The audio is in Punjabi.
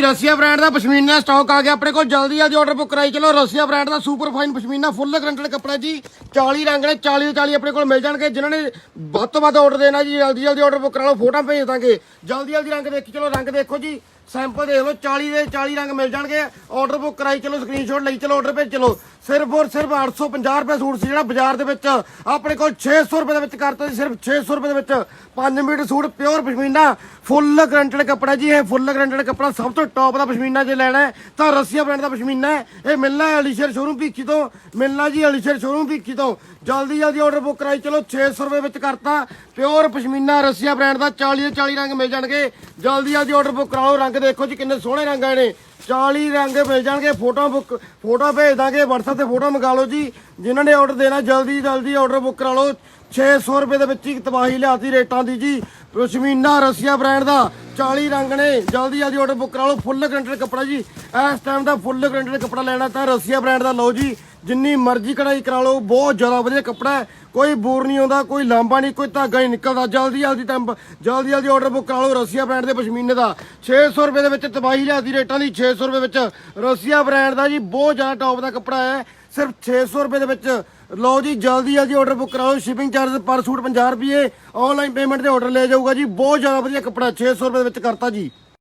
ਰਸੀਆ ਬ੍ਰਾਂਡ ਦਾ ਪਸ਼ਮੀਨਾ ਸਟਾਕ ਆ ਗਿਆ। ਆਪਣੇ ਕੋਲ ਜਲਦੀ ਜਲਦੀ ਆਰਡਰ ਬੁੱਕ ਕਰਾਈ ਚਲੋ। ਰਸੀਆ ਬ੍ਰਾਂਡ ਦਾ super fine pashmina full guaranteed ਕੱਪੜਾ ਜੀ। 40 ਰੰਗ ਨੇ 40 ਦੇ 40 ਆਪਣੇ ਕੋਲ ਮਿਲ ਜਾਣਗੇ। ਜਿਨ੍ਹਾਂ ਨੇ ਵੱਧ ਤੋਂ ਵੱਧ ਆਰਡਰ ਦੇਣਾ ਜੀ, ਜਲਦੀ ਜਲਦੀ ਆਰਡਰ ਬੁੱਕ ਕਰਾ ਲਓ ਫੋਟੋ ਭੇਜ ਦਾਂਗੇ। ਜਲਦੀ ਜਲਦੀ ਰੰਗ ਦੇਖੀ, ਚਲੋ ਰੰਗ ਦੇਖੋ ਜੀ। ਸੈਂਪਲ ਦੇਖ ਲਓ 40 ਦੇ 40 ਰੰਗ ਮਿਲ ਜਾਣਗੇ। ਆਰਡਰ ਬੁੱਕ ਕਰਾਈ, ਚਲੋ ਸਕਰੀਨਸ਼ਾਟ ਲਈ, ਚਲੋ ਆਰਡਰ ਭੇਜ, ਚਲੋ। ਸਿਰਫ ਔਰ ਸਿਰਫ 850 ਰੁਪਏ ਸੂਟ ਸੀ ਜਿਹੜਾ ਬਾਜ਼ਾਰ ਦੇ ਵਿੱਚ। ਆਪਣੇ ਕੋਲ 600 ਰੁਪਏ ਦੇ ਵਿੱਚ ਕਰਤਾ ਸੀ, ਸਿਰਫ 600 ਰੁਪਏ ਦੇ ਵਿੱਚ। 5 metre suit pure pashmina full guaranteed ਕੱਪੜਾ ਜੀ, ਇਹ ਫੁੱਲ ਗਰੰਟਡ ਕੱਪੜਾ ਸਭ ਤੋਂ ਟੌਪ ਦਾ ਪਸ਼ਮੀਨਾ ਜੇ ਲੈਣਾ ਹੈ, ਤਾਂ ਰਸੀਆ ਬ੍ਰਾਂਡ ਦਾ ਪਸ਼ਮੀਨਾ ਹੈ। ਇਹ ਮਿਲਣਾ ਹੈ ਅਲੀਸ਼ਰ ਸ਼ੋਰੂਮ ਭੀਖੀ ਤੋਂ। ਮਿਲਣਾ ਜੀ ਅਲੀਸ਼ਰ ਸ਼ੋਰੂਮ ਭੀਖੀ ਤੋਂ। ਜਲਦੀ ਜਲਦੀ ਆਰਡਰ ਬੁੱਕ ਕਰਾਈ, ਚਲੋ 600 ਰੁਪਏ ਵਿੱਚ ਕਰਤਾ। ਪਿਓਰ ਪਸ਼ਮੀਨਾ, ਰਸੀਆ ਬ੍ਰਾਂਡ ਦਾ 40 ਦੇ 40 ਰੰਗ ਮਿਲ ਜਾਣਗੇ। ਜਲਦੀ ਜਲਦੀ ਆਰਡਰ ਬੁੱਕ ਕਰਾਓ, ਰੰਗ ਦੇਖੋ ਜੀ ਕਿੰਨੇ ਸੋਹਣੇ ਰੰਗ ਆਏ ਨੇ। 40 ਰੰਗ ਮਿਲ ਜਾਣਗੇ ਫੋਟੋ ਬੁੱਕ ਫੋਟੋ ਭੇਜ ਦਾਂਗੇ, WhatsApp ਤੇ ਫੋਟੋ ਮੰਗਾ ਲਓ ਜੀ। ਜਿਨ੍ਹਾਂ ਨੇ ਆਰਡਰ ਦੇਣਾ, ਜਲਦੀ ਜਲਦੀ ਆਰਡਰ ਬੁੱਕ ਕਰਾ ਲਓ। 600 ਰੁਪਏ ਦੇ ਵਿੱਚ ਹੀ ਤਬਾਹੀ ਲਿਆਤੀ ਰੇਟਾਂ ਦੀ ਜੀ। ਪਸ਼ਮੀਨਾ ਰਸੀਆ ਬ੍ਰਾਂਡ ਦਾ 40 ਰੰਗ ਨੇ। ਜਲਦੀ ਜਲਦੀ ਆਰਡਰ ਬੁੱਕ ਕਰਾ ਲਓ। ਫੁੱਲ ਗਰੰਟਡ ਕੱਪੜਾ ਜੀ। ਇਸ ਟਾਈਮ ਦਾ ਫੁੱਲ ਗਰੰਟਡ ਕੱਪੜਾ ਲੈਣਾ ਤਾਂ ਰਸੀਆ ਬ੍ਰਾਂਡ ਦਾ ਲਓ ਜੀ। ਜਿੰਨੀ ਮਰਜ਼ੀ ਕਢਾਈ ਕਰਾ ਲਓ। ਬਹੁਤ ਜ਼ਿਆਦਾ ਵਧੀਆ ਕੱਪੜਾ ਹੈ। ਕੋਈ ਬੂਰ ਨਹੀਂ ਆਉਂਦਾ, ਕੋਈ ਲਾਂਬਾ ਨਹੀਂ, ਕੋਈ ਧਾਗਾ ਨਹੀਂ ਨਿਕਲਦਾ। ਜਲਦੀ ਜਲਦੀ ਟਾਈਮ ਜਲਦੀ ਜਲਦੀ ਆਰਡਰ ਬੁੱਕ ਕਰਾ ਲਓ ਰਸੀਆ ਬ੍ਰਾਂਡ ਦੇ ਪਸ਼ਮੀਨੇ ਦਾ। 600 ਰੁਪਏ ਦੇ ਵਿੱਚ ਤਬਾਹੀ ਲਿਆਤੀ ਰੇਟਾਂ ਦੀ। 600 ਰੁਪਏ ਵਿੱਚ ਰੋਸੀਆ ਬ੍ਰਾਂਡ ਦਾ ਜੀ, ਬਹੁਤ ਜ਼ਿਆਦਾ ਟੌਪ ਦਾ ਕੱਪੜਾ ਹੈ। ਸਿਰਫ 600 ਰੁਪਏ ਦੇ ਵਿੱਚ, ਲਓ ਜੀ, ਜਲਦੀ ਜਲਦੀ ਆਰਡਰ ਬੁੱਕ ਕਰਾਓ ਸ਼ਿਪਿੰਗ ਚਾਰਜ ਪਰ ਸੂਟ 50 ਰੁਪਏ ਆਨਲਾਈਨ ਪੇਮੈਂਟ ਤੇ ਆਰਡਰ ਲੈ ਜਾਊਗਾ ਜੀ। ਬਹੁਤ ਜ਼ਿਆਦਾ ਵਧੀਆ ਕੱਪੜਾ 600 ਰੁਪਏ ਦੇ ਵਿੱਚ ਕਰਤਾ ਜੀ।